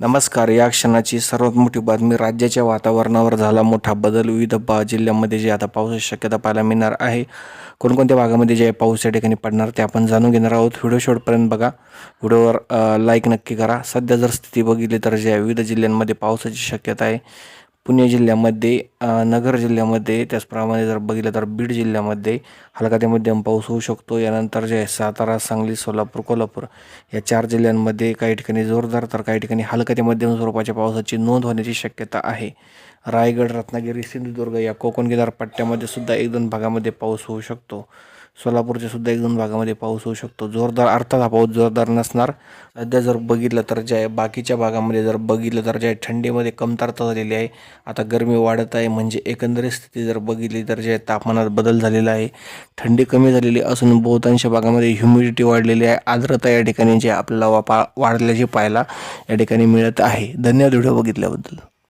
नमस्कार या क्षणाची सर्वात मोठी बातमी राज्याच्या वातावरणावर झाला मोठा बदल. विविध बा जिल्ह्यांमध्ये जे आता पावसाची शक्यता पाहायला मिळणार आहे कोणकोणत्या भागामध्ये जे पाऊस या ठिकाणी पडणार ते आपण जाणून घेणार आहोत. व्हिडिओ शेवटपर्यंत बघा. व्हिडिओवर लाईक नक्की करा. सध्या जर स्थिती बघितली तर जे विविध जिल्ह्यांमध्ये पावसाची शक्यता आहे. पुणे जिल्ह्यामध्ये नगर जिल्ह्यामध्ये त्याचप्रमाणे जर बघितलं तर बीड जिल्ह्यामध्ये हलका ते मध्यम पाऊस होऊ शकतो. यानंतर जे आहे सातारा सांगली सोलापूर कोल्हापूर या चार जिल्ह्यांमध्ये काही ठिकाणी जोरदार तर काही ठिकाणी हलका ते मध्यम स्वरूपाच्या पावसाची नोंद होण्याची शक्यता आहे. रायगड रत्नागिरी सिंधुदुर्ग या कोकण किनारपट्ट्यामध्ये सुद्धा एक दोन भागामध्ये पाऊस होऊ शकतो. सोलापूरच्या सुद्धा एक दोन भागामध्ये पाऊस होऊ शकतो. जोरदार अर्थात हा पाऊस जोरदार नसणार. सध्या जर बघितलं तर जे आहे बाकीच्या भागामध्ये जर बघितलं तर जे आहे थंडीमध्ये कमतरता झालेली आहे आता गरमी वाढत आहे म्हणजे एकंदरीत स्थिती जर बघितली तर जे आहे तापमानात बदल झालेला आहे थंडी कमी झालेली असून बहुतांश भागामध्ये ह्युमिडिटी वाढलेली आहे. आर्द्रता या ठिकाणी जे आपल्याला वापा वाढल्याचे पाहायला या ठिकाणी मिळत आहे. धन्यवाद व्हिडिओ बघितल्याबद्दल.